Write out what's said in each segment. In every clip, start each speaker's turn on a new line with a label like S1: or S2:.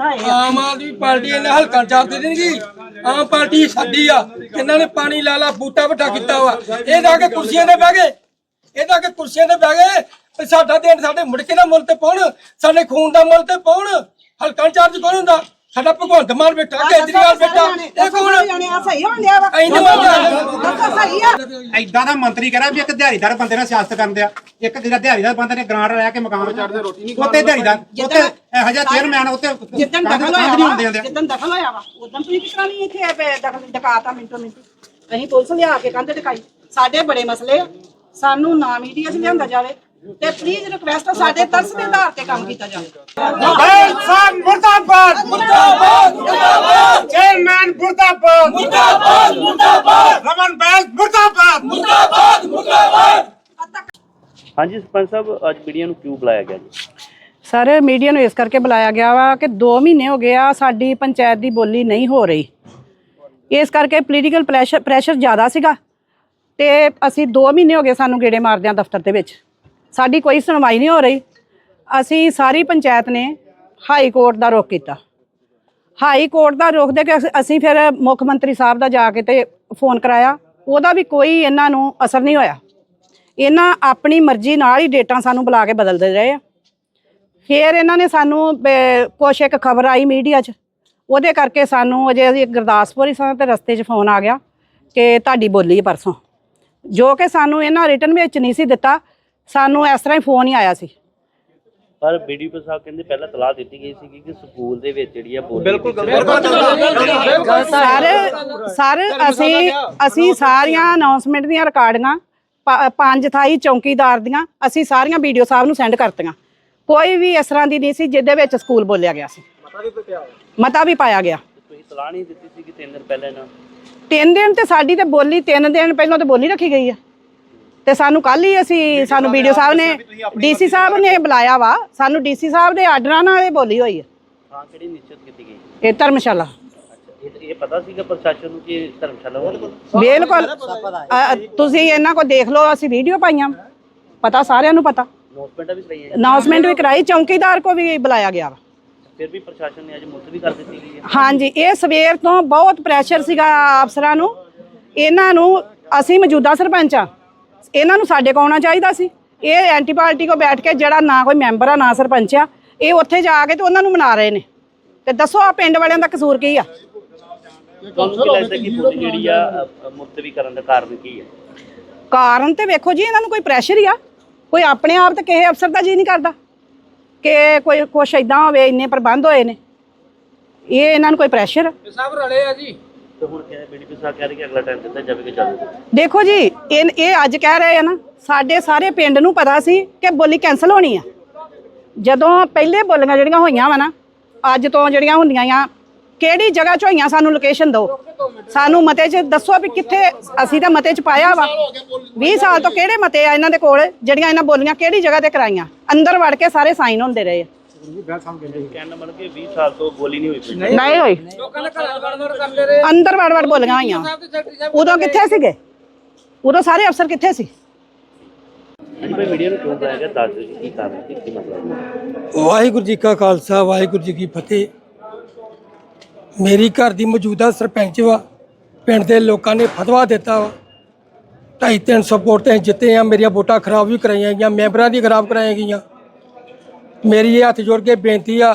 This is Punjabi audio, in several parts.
S1: ਆਮ ਆਦਮੀ ਪਾਰਟੀ ਇਹਨਾਂ ਹਲਕਾ ਚਾਰ ਦੇ ਦੇਣਗੀ ਆਮ ਪਾਰਟੀ ਸਾਡੀ ਆ। ਇਹਨਾਂ ਨੇ ਪਾਣੀ ਲਾ ਲਾ, ਬੂਟਾ ਵੱਡਾ ਕੀਤਾ ਵਾ। ਇਹ ਜਾ ਕੇ ਕੁਰਸੀਆਂ ਤੇ ਬਹਿ ਗਏ। ਇਹ ਜਾ ਕੇ ਕੁਰਸੀਆਂ ਤੇ ਬਹਿ ਗਏ ਵੀ ਸਾਡਾ ਦੇਣ ਸਾਡੇ ਮੁੜਕੇ ਦਾ ਮੁੱਲ ਤੇ ਪਾਉਣ। ਸਾਡੇ ਖੂਨ ਦਾ ਮੁੱਲ ਤੇ ਪਾਉਣ। ਹਲਕਾ ਚਾਰਜ ਕੌਣ ਹੁੰਦਾ? ਸਾਡਾ ਭਗਵੰਤ ਮਾਨ ਬੈਠਾ ਕੇਜਰੀਵਾਲ ਬੈਠਾ ਇਹ ਕੌਣ
S2: ਆ? ਸਹੀ ਹੋਣ ਡਿਆ ਵਾ।
S1: ਐਂ ਨੀ ਮੰਨਦਾ।
S2: ਦੱਸੋ ਸਹੀ ਆ।
S3: ਐਦਾਂ ਦਾ ਮੰਤਰੀ ਕਰਾ ਵੀ ਇੱਕ ਦਿਹਾੜੀਦਾਰ ਬੰਦੇ ਨਾਲ ਸਿਆਸਤ ਕਰਨ ਦਿਆ। ਇੱਕ ਜਿਹੜਾ ਦਿਹਾੜੀਦਾਰ ਬੰਦੇ ਨੇ ਗ੍ਰਾਂਟ ਲੈ ਕੇ ਮਕਾਨ ਚੜਦੇ ਰੋਟੀ ਨਹੀਂ ਉੱਤੇ ਦਿਹਾੜੀਦਾਰ ਉੱਤੇ ਇਹੋ ਜਿਹਾ ਚੇਅਰਮੈਨ ਉੱਤੇ
S2: ਜਿੱਦਣ ਦਖਲ ਹੋਇਆ ਵਾ ਜਿੱਦਣ ਦਖਲ ਹੋਇਆ ਵਾ ਉਦੋਂ ਤੁਸੀਂ ਕਿਸ ਤਰ੍ਹਾਂ ਨਹੀਂ ਇੱਥੇ ਦਖਲ ਡਕਾਤਾ ਮਿੰਟੋ ਮਿੰਟ। ਅਸੀਂ ਪੁਲਿਸ ਲਿਆ ਕੇ ਕੰਧ ਟਕਾਈ ਸਾਡੇ ਬੜੇ ਮਸਲੇ ਆ। ਸਾਨੂੰ ਨਾ ਮੀਡੀਆ 'ਚ ਲਿਆਂਦਾ ਜਾਵੇ। ਤੇ ਪਲੀਜ਼ ਰਿਕਵੈਸਟ ਆ ਸਾਡੇ ਤਰਸ ਦੇ ਆਧਾਰ ਤੇ ਕੰਮ ਕੀਤਾ ਜਾਵੇ।
S3: ਬੈਲ ਸਾਹਿਬ ਮੁਰਦਾਬਾਦ। ਮੁਰਦਾਬਾਦ ਮੁਰਦਾਬਾਦ। ਚੇਅਰਮੈਨ ਮੁਰਦਾਬਾਦ। ਮੁਰਦਾਬਾਦ ਮੁਰਦਾਬਾਦ। ਰਮਨ ਬੈਲ ਮੁਰਦਾਬਾਦ।
S4: ਹਾਂਜੀ ਸਰਪੰਚ ਸਾਹਿਬ ਅੱਜ ਮੀਡੀਆ ਨੂੰ ਕਿਉਂ ਬੁਲਾਇਆ ਗਿਆ ਜੀ?
S5: ਸਰ ਮੀਡੀਆ ਨੂੰ ਇਸ ਕਰਕੇ ਬੁਲਾਇਆ ਗਿਆ ਵਾ ਕਿ 2 ਮਹੀਨੇ ਹੋ ਗਏ ਆ ਸਾਡੀ ਪੰਚਾਇਤ ਦੀ ਬੋਲੀ ਨਹੀਂ ਹੋ ਰਹੀ। ਇਸ ਕਰਕੇ ਪੋਲੀਟੀਕਲ ਪ੍ਰੈਸ਼ਰ ਪ੍ਰੈਸ਼ਰ ਜ਼ਿਆਦਾ ਸੀਗਾ ਤੇ ਅਸੀਂ 2 ਮਹੀਨੇ ਹੋ ਗਏ ਸਾਨੂੰ ਗੇੜੇ ਮਾਰਦਿਆਂ ਦਫ਼ਤਰ ਦੇ ਵਿੱਚ। ਸਾਡੀ ਕੋਈ ਸੁਣਵਾਈ ਨਹੀਂ ਹੋ ਰਹੀ। ਅਸੀਂ ਸਾਰੀ ਪੰਚਾਇਤ ਨੇ ਹਾਈ ਕੋਰਟ ਦਾ ਰੁਖ ਕੀਤਾ। ਹਾਈ ਕੋਰਟ ਦਾ ਰੋਕ ਦੇ ਕੇ ਅਸੀਂ- ਫਿਰ ਮੁੱਖ ਮੰਤਰੀ ਸਾਹਿਬ ਦਾ ਜਾ ਕੇ ਤੇ ਫੋਨ ਕਰਾਇਆ। ਉਹਦਾ ਵੀ ਕੋਈ ਇਹਨਾਂ ਨੂੰ ਅਸਰ ਨਹੀਂ ਹੋਇਆ। ਇਹਨਾਂ ਆਪਣੀ ਮਰਜ਼ੀ ਨਾਲ ਹੀ ਡੇਟਾਂ ਸਾਨੂੰ ਬੁਲਾ ਕੇ ਬਦਲਦੇ ਰਹੇ ਆ। ਫਿਰ ਇਹਨਾਂ ਨੇ ਸਾਨੂੰ ਬ- ਕੁਛ ਇੱਕ ਖਬਰ ਆਈ ਮੀਡੀਆ 'ਚ। ਉਹਦੇ ਕਰਕੇ ਸਾਨੂੰ ਅਜੇ ਅਸੀਂ ਗੁਰਦਾਸਪੁਰ ਹੀ ਸਾਂ ਤੇ ਰਸਤੇ 'ਚ ਫੋਨ ਆ ਗਿਆ ਕਿ ਤੁਹਾਡੀ ਬੋਲੀ ਹੈ ਪਰਸੋਂ। ਜੋ ਕਿ ਸਾਨੂੰ ਇਹਨਾਂ ਰਿਟਰਨ ਵਿੱਚ ਨਹੀਂ ਸੀ ਦਿੱਤਾ। ਸਾਨੂੰ ਇਸ ਤਰ੍ਹਾਂ ਹੀ ਫੋਨ ਹੀ ਆਇਆ ਸੀ।
S4: ਪਰ ਬੀਡੀਪੀ ਸਾਹਿਬ ਕਹਿੰਦੇ ਪਹਿਲਾਂ ਤਲਾਹ ਦਿੱਤੀ ਗਈ ਸੀ ਕਿ ਸਕੂਲ ਦੇ ਵਿੱਚ ਜਿਹੜੀ ਆ ਬੋਲੀ ਬਿਲਕੁਲ
S5: ਸਰ ਸਰ ਅਸੀਂ ਅਸੀਂ ਸਾਰੀਆਂ ਅਨਾਉਂਸਮੈਂਟ ਦੀਆਂ ਰਿਕਾਰਡਿੰਗਾਂ ਪ- ਪੰਜ ਥਾਈ ਚੌਕੀਦਾਰ ਦੀਆਂ ਅਸੀਂ ਸਾਰੀਆਂ ਵੀਡੀਓ ਸਾਹਿਬ ਨੂੰ ਸੈਂਡ ਕਰਤੀਆਂ। ਕੋਈ ਵੀ ਇਸ ਤਰ੍ਹਾਂ ਦੀ ਨਹੀਂ ਸੀ ਜਿਹਦੇ ਵਿੱਚ ਸਕੂਲ ਬੋਲਿਆ ਗਿਆ ਸੀ। ਮਤਾ ਵੀ ਪਾਇਆ ਗਿਆ।
S4: ਤੁਸੀਂ ਤਲਾਹ ਨਹੀਂ ਦਿੱਤੀ ਸੀ ਕਿ ਤਿੰਨ ਦਿਨ ਪਹਿਲਾਂ ਇਹਨਾਂ
S5: ਤਿੰਨ ਦਿਨ ਤੇ ਸਾਡੀ ਤੇ ਬੋਲੀ ਤਿੰਨ ਦਿਨ ਪਹਿਲਾਂ ਤੇ ਬੋਲੀ ਰੱਖੀ ਗਈ ਆ। ਤੇ ਸਾਨੂੰ ਕੱਲ ਹੀ ਅਸੀਂ ਸਾਨੂੰ ਵੀਡੀਓ ਸਾਹਿਬ ਨੇ ਡੀਸੀ ਸਾਹਿਬ ਨੇ ਬੁਲਾਇਆ ਵਾ। ਸਾਨੂੰ ਡੀਸੀ ਸਾਹਿਬ ਦੇ ਆਰਡਰਾਂ ਨਾਲ ਇਹ ਬੋਲੀ ਹੋਈ ਹੈ।
S4: ਥਾਂ ਕਿਹੜੀ ਨਿਸ਼ਚਿਤ ਕੀਤੀ ਗਈ?
S5: ਇਹ ਧਰਮਸ਼ਾਲਾ।
S4: ਅੱਛਾ ਇਹ ਇਹ ਪਤਾ ਸੀਗਾ ਪ੍ਰਸ਼ਾਸਨ ਨੂੰ ਕਿ ਇਹ ਧਰਮਸ਼ਾਲਾ ਹੋਣੀ
S5: ਬਿਲਕੁਲ। ਤੁਸੀਂ ਇਹਨਾਂ ਕੋ ਦੇਖ ਲਓ ਅਸੀਂ ਵੀਡੀਓ ਪਾਈਆਂ। ਪਤਾ ਸਾਰਿਆਂ ਨੂੰ ਪਤਾ।
S4: ਅਨਾਉਂਸਮੈਂਟਾਂ ਵੀ ਕਰਾਈਆਂ
S5: ਅਨਾਉਂਸਮੈਂਟ ਵੀ ਕਰਾਈ ਚੌਕੀਦਾਰ ਕੋ ਵੀ ਬੁਲਾਇਆ ਗਿਆ ਵਾ।
S4: ਫਿਰ ਵੀ ਪ੍ਰਸ਼ਾਸਨ ਨੇ ਅੱਜ ਮੁਲਤਵੀ ਕਰ ਦਿੱਤੀ ਗਈ ਹੈ।
S5: ਹਾਂਜੀ ਇਹ ਸਵੇਰ ਤੋਂ ਬਹੁਤ ਪ੍ਰੈਸ਼ਰ ਸੀਗਾ ਅਫਸਰਾਂ ਨੂੰ। ਇਹਨਾਂ ਨੂੰ ਅਸੀਂ ਮੌਜੂਦਾ ਸਰਪੰਚ ਆ। ਇਹਨਾਂ ਨੂੰ ਸਾਡੇ ਕੋਲ ਆਉਣਾ ਚਾਹੀਦਾ ਸੀ। ਇਹ ਐਂਟੀ ਪਾਰਟੀ ਕੋ ਬੈਠ ਕੇ ਜਿਹੜਾ ਨਾ ਕੋਈ ਮੈਂਬਰ ਆ ਨਾ ਸਰਪੰਚ ਆ ਇਹ ਉੱਥੇ ਜਾ ਕੇ ਤੇ ਉਹਨਾਂ ਨੂੰ ਮਨਾ ਰਹੇ ਨੇ। ਤੇ ਦੱਸੋ ਆ ਪਿੰਡ ਵਾਲਿਆਂ ਦਾ ਕਸੂਰ ਕੀ ਆ?
S4: ਤੁਹਾਨੂੰ ਕੀ ਲੱਗਦਾ ਕਿ ਬੋਲੀ ਜਿਹੜੀ ਆ ਅ, ਮੁਲਤਵੀ ਕਰਨ ਦਾ ਕਾਰਨ ਕੀ ਹੈ
S5: ਕਾਰਨ ਤੇ ਵੇਖੋ ਜੀ ਇਹਨਾਂ ਨੂੰ ਕੋਈ ਪ੍ਰੈਸ਼ਰ ਹੀ ਆ। ਕੋਈ ਆਪਣੇ ਆਪ ਤੇ ਕਿਸੇ ਅਫਸਰ ਦਾ ਜੀ ਨਹੀਂ ਕਰਦਾ ਕਿ ਕੋਈ ਕੁਛ ਇਦਾਂ ਹੋਵੇ ਇੰਨੇ ਪ੍ਰਬੰਧ ਹੋਏ ਨੇ। ਇਹ ਇਹਨਾਂ ਨੂੰ ਕੋਈ ਪ੍ਰੈਸ਼ਰ ਆ।
S4: ਤੇ ਹੁਣ ਕਹਿੰਦੇ ਬੀਡੀਪੀ ਸਾਹਿਬ ਕਹਿ ਰਹੇ ਕਿ ਅਗਲਾ ਟਾਈਮ ਦਿੱਤਾ ਜਾਵੇਗਾ ਜਲਦੀ
S5: ਦੇਖੋ ਜੀ, ਇਹ ਇਹ ਅੱਜ ਕਹਿ ਰਹੇ ਆ ਨਾ, ਸਾਡੇ ਸਾਰੇ ਪਿੰਡ ਨੂੰ ਪਤਾ ਸੀ ਕਿ ਬੋਲੀ ਕੈਨਸਲ ਹੋਣੀ ਆ। ਜਦੋਂ ਪਹਿਲੇ ਬੋਲੀਆਂ ਜਿਹੜੀਆਂ ਹੋਈਆਂ ਵਾ ਨਾ, ਅੱਜ ਤੋਂ ਜਿਹੜੀਆਂ ਹੁੰਦੀਆਂ ਆ, ਕਿਹੜੀ ਜਗ੍ਹਾ 'ਚ ਹੋਈਆਂ ਸਾਨੂੰ ਲੋਕੇਸ਼ਨ ਦਿਓ? ਸਾਨੂੰ ਮਤੇ 'ਚ ਦੱਸੋ ਵੀ ਕਿੱਥੇ ਅਸੀਂ ਤਾਂ ਮਤੇ 'ਚ ਪਾਇਆ ਵਾ। 20 ਸਾਲ ਤੋਂ ਕਿਹੜੇ ਮਤੇ ਆ ਇਹਨਾਂ ਦੇ ਕੋਲ, ਜਿਹੜੀਆਂ ਇਹਨਾਂ ਬੋਲੀਆਂ ਕਿਹੜੀ ਜਗ੍ਹਾ ਤੇ ਕਰਾਈਆਂ? ਅੰਦਰ ਵੜ ਕੇ ਸਾਰੇ ਸਾਈਨ ਹੁੰਦੇ ਰਹੇ ਆ।
S4: ਕਹਿਣ ਦਾ ਮਤਲਬ ਕਿ 20 ਸਾਲ ਤੋਂ ਬੋਲੀ ਨਹੀਂ ਹੋਈ ਪਈ।
S5: ਨਹੀਂ ਹੋਈ। ਅੰਦਰ ਵੜ ਵੜ ਬੋਲੀਆਂ ਹੋਈਆਂ। ਉਦੋਂ ਕਿੱਥੇ ਸੀਗੇ? ਉਦੋਂ ਸਾਰੇ ਅਫਸਰ ਕਿੱਥੇ ਸੀ?
S4: ਅੱਜ ਭਾਈ ਮੀਡੀਆ ਨੂੰ ਕਿਉਂ ਬੁਲਾਇਆ ਗਿਆ? ਦੱਸ ਦਿਓ ਜੀ ਕੀ ਕਾਰਨ ਹੈ ਕੀ ਮਤਲਬ ਹੈ?
S1: ਵਾਹਿਗੁਰੂ ਜੀ ਕਾ ਖਾਲਸਾ ਵਾਹਿਗੁਰੂ ਜੀ ਕੀ ਫਤਿਹ। ਮੇਰੀ ਘਰ ਦੀ ਮੌਜੂਦਾ ਸਰਪੰਚ ਵਾ ਪਿੰਡ ਦੇ ਲੋਕਾਂ ਨੇ ਫਤਵਾ ਦਿੱਤਾ ਵਾ। ਢਾਈ ਤਿੰਨ ਸੌ ਵੋਟ ਤੇ ਅਸੀਂ ਜਿੱਤੇ ਆ ਮੇਰੀਆਂ ਵੋਟਾਂ ਖਰਾਬ ਵੀ ਕਰਾਈਆਂ ਗਈਆਂ ਮੈਂਬਰਾਂ ਦੀ ਖਰਾਬ ਕਰਾਈਆਂ ਗਈਆਂ। ਮੇਰੀ ਇਹ ਹੱਥ ਜੋੜ ਕੇ ਬੇਨਤੀ ਆ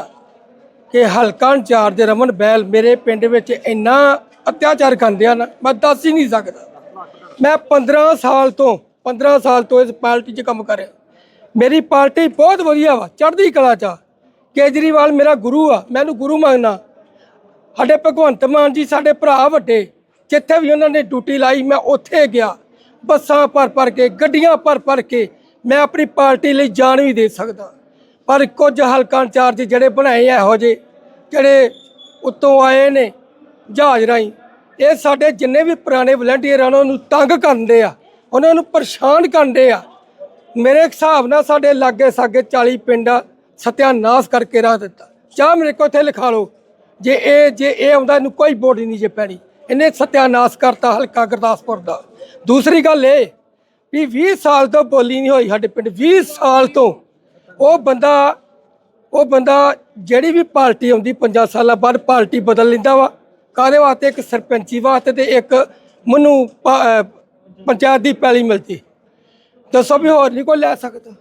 S1: ਕਿ ਹਲਕਾ ਇੰਚਾਰਜ ਰਮਨ ਬੈਲ ਮੇਰੇ ਪਿੰਡ ਵਿੱਚ ਇੰਨਾ ਅਤਿਆਚਾਰ ਕਰਦੇ ਆ ਨਾ ਮੈਂ ਦੱਸ ਹੀ ਨਹੀਂ ਸਕਦਾ। ਮੈਂ 15 ਸਾਲ ਤੋਂ 15 ਸਾਲ ਤੋਂ ਇਸ ਪਾਰਟੀ 'ਚ ਕੰਮ ਕਰ ਰਿਹਾ। ਮੇਰੀ ਪਾਰਟੀ ਬਹੁਤ ਵਧੀਆ ਵਾ, ਚੜ੍ਹਦੀ ਕਲਾ 'ਚ ਆ। ਕੇਜਰੀਵਾਲ ਮੇਰਾ ਗੁਰੂ ਆ, ਮੈਂ ਇਹਨੂੰ ਗੁਰੂ ਮੰਨਦਾ। ਸਾਡੇ ਭਗਵੰਤ ਮਾਨ ਜੀ ਸਾਡੇ ਭਰਾ ਵੱਡੇ, ਜਿੱਥੇ ਵੀ ਉਹਨਾਂ ਨੇ ਡਿਊਟੀ ਲਾਈ, ਮੈਂ ਉੱਥੇ ਗਿਆ। ਬੱਸਾਂ ਭਰ ਭਰ ਕੇ, ਗੱਡੀਆਂ ਭਰ ਭਰ ਕੇ, ਮੈਂ ਆਪਣੀ ਪਾਰਟੀ ਲਈ ਜਾਨ ਵੀ ਦੇ ਸਕਦਾ। ਪਰ ਕੁਝ ਹਲਕਾ ਇੰਚਾਰਜ ਜਿਹੜੇ ਬਣਾਏ ਆ ਇਹੋ ਜਿਹੇ, ਜਿਹੜੇ ਉੱਤੋਂ ਆਏ ਨੇ ਜਹਾਜ਼ ਰਾਹੀਂ, ਇਹ ਸਾਡੇ ਜਿੰਨੇ ਵੀ ਪੁਰਾਣੇ ਵਲੰਟੀਅਰ ਆ, ਉਹਨਾਂ ਨੂੰ ਤੰਗ ਕਰਦੇ ਆ, ਉਹਨਾਂ ਨੂੰ ਪਰੇਸ਼ਾਨ ਕਰਦੇ ਆ। ਮੇਰੇ ਹਿਸਾਬ ਨਾਲ ਸਾਡੇ ਲਾਗੇ ਸਾਗੇ 40 ਪਿੰਡ ਸਤਿਆਨਾਸ਼ ਕਰਕੇ ਰੱਖ ਦਿੱਤਾ। ਚਾਹ ਮੇਰੇ ਕੋਲ ਇੱਥੇ ਲਿਖਾ ਲਓ, ਜੇ ਇਹ ਜੇ ਇਹ ਆਉਂਦਾ, ਇਹਨੂੰ ਕੋਈ ਵੋਟ ਨਹੀਂ ਜੇ ਪੈਣੀ। ਇਹਨੇ ਸਤਿਆਨਾਸ਼ ਕਰਤਾ ਹਲਕਾ ਗੁਰਦਾਸਪੁਰ ਦਾ। ਦੂਸਰੀ ਗੱਲ ਇਹ ਵੀ 20 ਸਾਲ ਤੋਂ ਬੋਲੀ ਨਹੀਂ ਹੋਈ ਸਾਡੇ ਪਿੰਡ 20 ਸਾਲ ਤੋਂ। ਉਹ ਬੰਦਾ ਉਹ ਬੰਦਾ ਜਿਹੜੀ ਵੀ ਪਾਰਟੀ ਆਉਂਦੀ 5 ਸਾਲਾਂ ਬਾਅਦ ਪਾਰਟੀ ਬਦਲ ਲੈਂਦਾ ਵਾ। ਕਾਹਦੇ ਵਾਸਤੇ? ਇੱਕ ਸਰਪੰਚੀ ਵਾਸਤੇ ਤੇ ਇੱਕ ਮੈਨੂੰ ਪੰਚਾਇਤ ਦੀ ਪੈਲੀ ਮਿਲਦੀ। ਦੱਸੋ ਵੀ ਹੋਰ ਨਹੀਂ ਕੋਈ ਲੈ ਸਕਦਾ।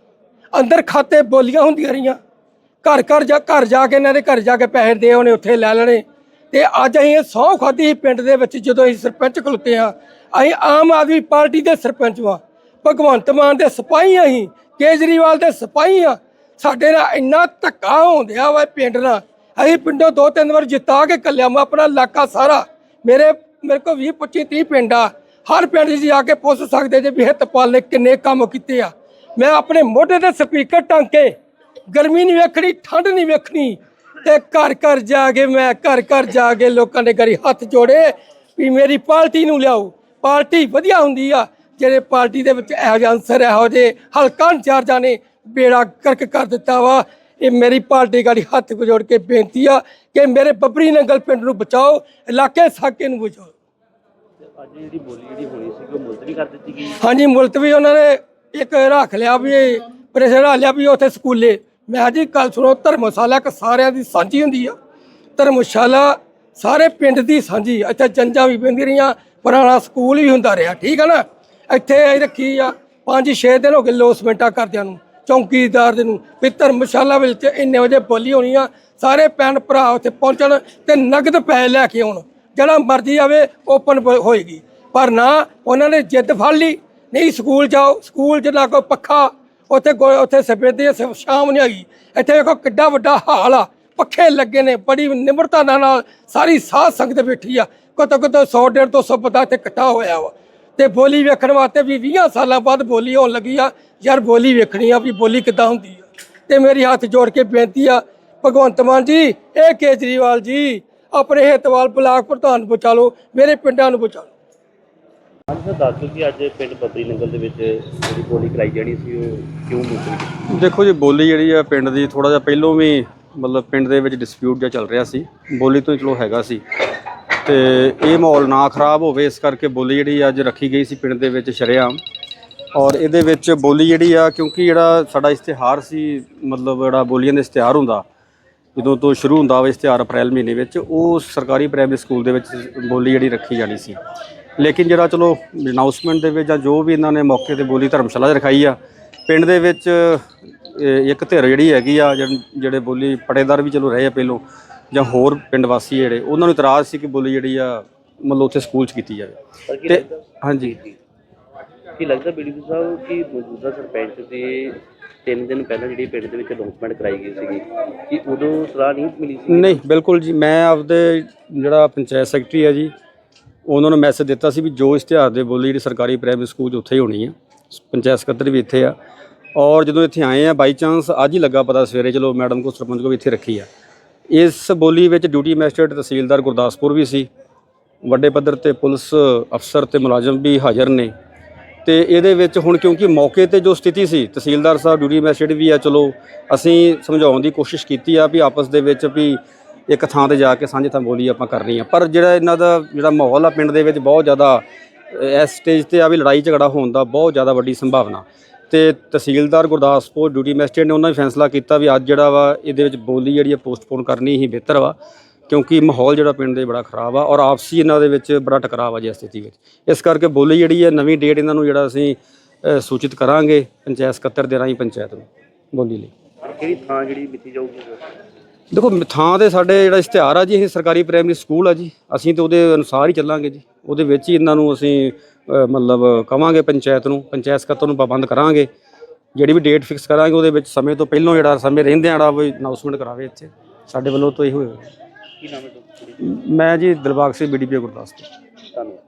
S1: ਅੰਦਰ ਖਾਤੇ ਬੋਲੀਆਂ ਹੁੰਦੀਆਂ ਰਹੀਆਂ। ਘਰ ਘਰ ਜਾ ਘਰ ਜਾ ਕੇ ਇਹਨਾਂ ਦੇ ਘਰ ਜਾ ਕੇ ਪੈਸੇ ਦੇ ਉਹਨੇ ਉੱਥੇ ਲੈ ਲੈਣੇ। ਤੇ ਅੱਜ ਅਸੀਂ ਇਹ ਸਹੁੰ ਖਾਧੀ ਸੀ ਪਿੰਡ ਦੇ ਵਿੱਚ, ਜਦੋਂ ਅਸੀਂ ਸਰਪੰਚ ਖਲੋਤੇ ਆ ਅਸੀਂ ਆਮ ਆਦਮੀ ਪਾਰਟੀ ਦੇ ਸਰਪੰਚ ਵਾ। ਭਗਵੰਤ ਮਾਨ ਦੇ ਸਿਪਾਹੀ ਅਸੀਂ। ਕੇਜਰੀਵਾਲ ਦੇ ਸਿਪਾਹੀ ਆ। ਸਾਡੇ ਨਾਲ ਇੰਨਾ ਧੱਕਾ ਹੁੰਦਿਆ ਵਾ ਪਿੰਡ ਨਾਲ। ਅਸੀਂ ਪਿੰਡੋਂ ਦੋ ਤਿੰਨ ਵਾਰ ਜਿਤਾ ਕੇ ਕੱਲਿਆ ਮੈਂ ਆਪਣਾ ਇਲਾਕਾ ਸਾਰਾ। ਮੇਰੇ ਮੇਰੇ ਕੋਲ 20 25 30 ਪਿੰਡ ਆ। ਹਰ ਪਿੰਡ 'ਚ ਜਾ ਕੇ ਪੁੱਛ ਸਕਦੇ ਜੇ ਵੀ ਹਿੱਤਪਾਲ ਨੇ ਕਿੰਨੇ ਕੰਮ ਕੀਤੇ ਆ। ਮੈਂ ਆਪਣੇ ਮੋਢੇ ਤੇ ਸਪੀਕਰ ਟਾਂਕੇ ਗਰਮੀ ਨਹੀਂ ਵੇਖਣੀ, ਠੰਡ ਨਹੀਂ ਵੇਖਣੀ ਤੇ ਘਰ ਘਰ ਜਾ ਕੇ ਮੈਂ ਘਰ ਘਰ ਜਾ ਕੇ ਲੋਕਾਂ ਦੇ ਘਰੀ ਹੱਥ ਜੋੜੇ ਵੀ ਮੇਰੀ ਪਾਰਟੀ ਨੂੰ ਲਿਆਓ। ਪਾਰਟੀ ਵਧੀਆ ਹੁੰਦੀ ਆ। ਜਿਹੜੇ ਪਾਰਟੀ ਦੇ ਵਿੱਚ ਇਹੋ ਜਿਹੇ ਅਨਸਰ ਇਹੋ ਜਿਹੇ ਹਲਕਾ ਇੰਚਾਰਜਾਂ ਨੇ ਬੇੜਾ ਕਰਕ ਕਰ ਦਿੱਤਾ ਵਾ। ਇਹ ਮੇਰੀ ਪਾਰਟੀ ਗਾੜੀ ਹੱਥ ਜੋੜ ਕੇ ਬੇਨਤੀ ਆ ਕਿ ਮੇਰੇ ਬੱਬਰੀ ਨੰਗਲ ਪਿੰਡ ਨੂੰ ਬਚਾਓ ਇਲਾਕੇ ਸਾਕੇ ਨੂੰ ਬਚਾਓ।
S4: ਅੱਜ ਜਿਹੜੀ ਬੋਲੀ ਜਿਹੜੀ ਹੋਣੀ ਸੀ ਉਹ ਮੁਲਤਵੀ ਕਰ ਦਿੱਤੀ ਗਈ।
S1: ਹਾਂਜੀ ਮੁਲਤਵੀ ਉਹਨਾਂ ਨੇ ਇੱਕ ਰੱਖ ਲਿਆ ਵੀ ਪ੍ਰੈਸ਼ਰ ਆ ਲਿਆ ਵੀ ਉੱਥੇ ਸਕੂਲੇ। ਮੈਂ ਜੀ ਗੱਲ ਸੁਣੋ ਧਰਮਸ਼ਾਲਾ ਇੱਕ ਸਾਰਿਆਂ ਦੀ ਸਾਂਝੀ ਹੁੰਦੀ ਆ। ਧਰਮਸ਼ਾਲਾ ਸਾਰੇ ਪਿੰਡ ਦੀ ਸਾਂਝੀ ਇੱਥੇ ਜੰਜਾਂ ਵੀ ਪੈਂਦੀ ਰਹੀਆਂ ਪੁਰਾਣਾ ਸਕੂਲ ਵੀ ਹੁੰਦਾ ਰਿਹਾ ਠੀਕ ਹੈ ਨਾ? ਇੱਥੇ ਅਸੀਂ ਰੱਖੀ ਆ 5-6 ਦਿਨ ਹੋ ਗਏ ਲੋਸਮੈਂਟਾਂ ਕਰਦਿਆਂ ਨੂੰ, ਚੌਂਕੀਦਾਰ ਦੇ ਨੂੰ, ਵੀ ਧਰਮਸ਼ਾਲਾ ਵਿੱਚ ਇੰਨੇ ਵਜੇ ਬੋਲੀ ਹੋਣੀ ਆ, ਸਾਰੇ ਭੈਣ ਭਰਾ ਉੱਥੇ ਪਹੁੰਚਣ ਤੇ ਨਗਦ ਪੈਸੇ ਲੈ ਕੇ ਆਉਣ, ਜਿਹੜਾ ਮਰਜ਼ੀ ਆਵੇ ਓਪਨ ਹੋਏਗੀ, ਪਰ ਨਾ ਉਹਨਾਂ ਨੇ ਜਿੱਦ ਫੜ ਲਈ, ਨਹੀਂ ਸਕੂਲ ਜਾਓ, ਸਕੂਲ 'ਚ ਕੋਈ ਪੱਖਾ, ਉੱਥੇ ਕੋਈ ਉੱਥੇ ਸਫੇਦੀ ਸ- ਸ਼ਾਮ ਨਹੀਂ ਹੈਗੀ, ਇੱਥੇ ਵੇਖੋ ਕਿੱਡਾ ਵੱਡਾ ਹਾਲ ਆ, ਪੱਖੇ ਲੱਗੇ ਨੇ, ਬੜੀ ਨਿਮਰਤਾ ਨਾਲ ਸਾਰੀ ਸਾਧ ਸੰਗਤ ਬੈਠੀ ਆ ਕਦੋਂ ਕੋਤੋ 100 150 200 ਬੰਦਾ ਇੱਥੇ ਇਕੱਠਾ ਹੋਇਆ ਵਾ। ਤੇ ਬੋਲੀ ਵੇਖਣ ਵਾਸਤੇ ਵੀ 20 ਸਾਲਾਂ ਬਾਅਦ ਬੋਲੀ ਹੋਣ ਲੱਗੀ ਆ। ਯਾਰ ਬੋਲੀ ਵੇਖਣੀ ਆ ਵੀ ਬੋਲੀ ਕਿੱਦਾਂ ਹੁੰਦੀ ਆ। ਤੇ ਮੇਰੀ ਹੱਥ ਜੋੜ ਕੇ ਬੇਨਤੀ ਆ ਭਗਵੰਤ ਮਾਨ ਜੀ ਇਹ ਕੇਜਰੀਵਾਲ ਜੀ ਆਪਣੇ ਹਿੱਤਵਾਲ ਬਲਾਕ ਪ੍ਰਧਾਨ ਨੂੰ ਬਚਾ ਲਓ ਮੇਰੇ ਪਿੰਡਾਂ ਨੂੰ ਬਚਾ ਲਓ।
S4: ਸਰ ਦੱਸ ਦਿਓ ਕਿ ਅੱਜ ਪਿੰਡ ਬੱਬਰੀ ਨੰਗਲ ਦੇ ਵਿੱਚ ਜਿਹੜੀ ਬੋਲੀ ਕਰਾਈ ਜਾਣੀ ਸੀ ਉਹ ਕਿਉਂ
S6: ਦੇਖੋ ਜੀ ਬੋਲੀ ਜਿਹੜੀ ਆ ਪਿੰਡ ਦੀ ਥੋੜਾ ਜਿਹਾ ਪਹਿਲੋਂ ਵੀ ਮਤਲਬ ਪਿੰਡ ਦੇ ਵਿੱਚ ਡਿਸਪਿਊਟ ਜਿਹਾ ਚੱਲ ਰਿਹਾ ਸੀ। ਬੋਲੀ ਤੋਂ ਹੀ ਚਲੋ ਹੈਗਾ ਸੀ। ਤੇ ਇਹ ਮਾਹੌਲ ਨਾ ਖਰਾਬ ਹੋਵੇ, ਇਸ ਕਰਕੇ ਬੋਲੀ ਜਿਹੜੀ ਅੱਜ ਰੱਖੀ ਗਈ ਸੀ ਪਿੰਡ ਦੇ ਵਿੱਚ ਸ਼ਰੇਆਮ। ਔਰ ਇਹਦੇ ਵਿੱਚ ਬੋਲੀ ਜਿਹੜੀ ਆ, ਕਿਉਂਕਿ ਜਿਹੜਾ ਸਾਡਾ ਇਸ਼ਤਿਹਾਰ ਸੀ, ਮਤਲਬ ਜਿਹੜਾ ਬੋਲੀਆਂ ਦੇ ਇਸ਼ਤਿਹਾਰ ਹੁੰਦਾ, ਜਦੋਂ ਤੋਂ ਸ਼ੁਰੂ ਹੁੰਦਾ ਵਾ ਇਸ਼ਤਿਹਾਰ ਅਪ੍ਰੈਲ ਮਹੀਨੇ ਵਿੱਚ, ਉਹ ਸਰਕਾਰੀ ਪ੍ਰਾਇਮਰੀ ਸਕੂਲ ਦੇ ਵਿੱਚ ਬੋਲੀ ਜਿਹੜੀ ਰੱਖੀ ਜਾਣੀ ਸੀ। ਲੇਕਿਨ ਜਿਹੜਾ ਚਲੋ ਅਨਾਉਂਸਮੈਂਟ ਦੇ ਵਿੱਚ ਜਾਂ ਜੋ ਵੀ ਇਹਨਾਂ ਨੇ ਮੌਕੇ ਤੇ ਬੋਲੀ ਧਰਮਸ਼ਾਲਾ 'ਚ ਰਖਾਈ ਆ, ਪਿੰਡ ਦੇ ਵਿੱਚ ਇੱਕ ਧਿਰ ਜਿਹੜੀ ਹੈਗੀ ਆ ਜਿਹੜੇ ਜਿਹੜੇ ਬੋਲੀ ਪੜੇਦਾਰ ਵੀ ਚਲੋ ਰਹੇ ਆ ਪਹਿਲੋਂ ਜਾਂ ਹੋਰ ਪਿੰਡ ਵਾਸੀ ਜਿਹੜੇ ਉਹਨਾਂ ਨੂੰ ਇਤਰਾਜ਼ ਸੀ ਕਿ ਬੋਲੀ ਜਿਹੜੀ ਆ ਮਤਲਬ ਉੱਥੇ ਸਕੂਲ 'ਚ ਕੀਤੀ ਜਾਵੇ। ਤੇ ਹਾਂਜੀ।
S4: ਕੀ ਲੱਗਦਾ ਬੀਡੀਪੀ ਸਾਹਿਬ ਕਿ ਮੌਜੂਦਾ ਸਰਪੰਚ ਦੇ ਤਿੰਨ ਦਿਨ ਪਹਿਲਾਂ ਜਿਹੜੀ ਪਿੰਡ ਦੇ ਵਿੱਚ ਅਨਾਉਂਸਮੈਂਟ ਕਰਾਈ ਗਈ ਸੀਗੀ ਕਿ ਉਦੋਂ ਸਲਾਹ ਨਹੀਂ ਮਿਲੀ ਸੀ
S6: ਨਹੀਂ ਬਿਲਕੁਲ ਜੀ ਮੈਂ ਆਪਦੇ ਜਿਹੜਾ ਪੰਚਾਇਤ ਸੈਕਟਰੀ ਹੈ ਜੀ ਉਹਨਾਂ ਨੂੰ ਮੈਸੇਜ ਦਿੱਤਾ ਸੀ ਵੀ ਜੋ ਇਸ਼ਤਿਹਾਰ ਦੇ ਬੋਲੀ ਜਿਹੜੀ ਸਰਕਾਰੀ ਪ੍ਰਾਇਮਰੀ ਸਕੂਲ 'ਚ ਉੱਥੇ ਹੀ ਹੋਣੀ ਹੈ ਪੰਚਾਇਤ ਸਕੱਤਰ ਵੀ ਇੱਥੇ ਆ। ਔਰ ਜਦੋਂ ਇੱਥੇ ਆਏ ਆ ਬਾਈ ਚਾਂਸ ਅੱਜ ਹੀ ਲੱਗਾ ਪਤਾ ਸਵੇਰੇ ਚਲੋ ਮੈਡਮ ਕੋ ਸਰਪੰਚ ਕੋ ਵੀ ਇੱਥੇ ਰੱਖੀ ਆ। ਇਸ ਬੋਲੀ ਵਿੱਚ ਡਿਊਟੀ ਮੈਜਿਸਟਰੇਟ ਤਹਿਸੀਲਦਾਰ ਗੁਰਦਾਸਪੁਰ ਵੀ ਸੀ। ਵੱਡੇ ਪੱਧਰ ਤੇ ਪੁਲਿਸ ਅਫਸਰ ਤੇ ਮੁਲਾਜ਼ਮ ਵੀ ਹਾਜ਼ਰ ਨੇ। ਤੇ ਇਹਦੇ ਵਿੱਚ ਹੁਣ ਕਿਉਂਕਿ ਮੌਕੇ ਤੇ ਜੋ ਸਥਿਤੀ ਸੀ, ਤਹਿਸੀਲਦਾਰ ਸਾਹਿਬ, ਡਿਊਟੀ ਮੈਜਿਸਟਰੇਟ ਵੀ ਆ, ਚਲੋ ਅਸੀਂ ਸਮਝਾਉਣ ਦੀ ਕੋਸ਼ਿਸ਼ ਕੀਤੀ ਆ ਵੀ ਆਪਸ ਦੇ ਵਿੱਚ ਵੀ ਇੱਕ ਥਾਂ ਤੇ ਜਾ ਕੇ ਸਾਂਝੇ ਥਾਂ ਬੋਲੀ ਆਪਾਂ ਕਰਨੀ ਆ। ਪਰ ਜਿਹੜਾ ਇਹਨਾਂ ਦਾ, ਜਿਹੜਾ ਮਾਹੌਲ ਆ ਪਿੰਡ ਦੇ ਵਿੱਚ ਬਹੁਤ ਜ਼ਿਆਦਾ, ਇਸ ਸਟੇਜ ਤੇ ਆ ਵੀ ਲੜਾਈ ਝਗੜਾ ਹੋਣ ਦਾ ਬਹੁਤ ਜ਼ਿਆਦਾ ਵੱਡੀ ਸੰਭਾਵਨਾ। ਤੇ ਤਹਿਸੀਲਦਾਰ ਗੁਰਦਾਸਪੁਰ ਡਿਊਟੀ ਮੈਜਿਸਟਰੇਟ ਨੇ ਉਹਨਾਂ ਨੇ ਫੈਸਲਾ ਕੀਤਾ ਵੀ ਅੱਜ ਜਿਹੜਾ ਵਾ ਇਹਦੇ ਵਿੱਚ ਬੋਲੀ ਜਿਹੜੀ ਆ ਪੋਸਟਪੋਨ ਕਰਨੀ ਹੀ ਬਿਹਤਰ ਵਾ ਕਿਉਂਕਿ ਮਾਹੌਲ ਜਿਹੜਾ ਪਿੰਡ ਦੇ ਬੜਾ ਖਰਾਬ ਆ ਔਰ ਆਪਸੀ ਇਹਨਾਂ ਦੇ ਵਿੱਚ ਬੜਾ ਟਕਰਾਅ ਆ ਜੀ ਇਸ ਸਥਿਤੀ ਵਿੱਚ। ਇਸ ਕਰਕੇ ਬੋਲੀ ਜਿਹੜੀ ਹੈ ਨਵੀਂ ਡੇਟ ਇਹਨਾਂ ਨੂੰ ਜਿਹੜਾ ਅਸੀਂ ਸੂਚਿਤ ਕਰਾਂਗੇ ਪੰਚਾਇਤ ਸਕੱਤਰ ਦੇ ਰਾਹੀਂ ਪੰਚਾਇਤ ਨੂੰ ਬੋਲੀ ਲਈ।
S4: ਕਿਹੜੀ ਥਾਂ ਜਿਹੜੀ ਮਿੱਥੀ ਜਾਊਗੀ?
S6: ਦੇਖੋ ਥਾਂ ਤੇ ਸਾਡੇ ਜਿਹੜਾ ਇਸ਼ਤਿਹਾਰ ਆ ਜੀ ਇਹ ਸਰਕਾਰੀ ਪ੍ਰਾਇਮਰੀ ਸਕੂਲ ਆ ਜੀ। ਅਸੀਂ ਤੇ ਉਹਦੇ ਅਨੁਸਾਰ ਹੀ ਚੱਲਾਂਗੇ ਜੀ। ਉਹਦੇ ਵਿੱਚ ਹੀ ਇਹਨਾਂ ਨੂੰ ਅਸੀਂ ਅ, ਮਤਲਬ ਕਵਾਂਗੇ ਪੰਚਾਇਤ ਨੂੰ ਪੰਚਾਇਤ ਸਕੱਤਰ ਨੂੰ ਪਾਬੰਦ ਕਰਾਂਗੇ। ਜਿਹੜੀ ਵੀ ਡੇਟ ਫਿਕਸ ਕਰਾਂਗੇ ਉਹਦੇ ਵਿੱਚ ਸਮੇਂ ਤੋਂ ਪਹਿਲਾਂ ਜਿਹੜਾ ਸਮੇਂ ਰਹਿੰਦਿਆਂ ਜਿਹੜਾ ਵੀ ਅਨਾਉਂਸਮੈਂਟ ਕਰਾਵੇ ਇੱਥੇ। ਸਾਡੇ ਵੱਲੋਂ ਤੋਂ ਇਹ ਹੋਏਗਾ
S4: ਕੀ ਨਾਮ ਹੈ ਤੁਹਾਡਾ?
S6: ਮੈਂ ਜੀ ਦਿਲਬਾਗ ਸਿੰਘ ਬੀਡੀਪੀ ਗੁਰਦਾਸਪੁਰ।
S4: ਧੰਨਵਾਦ।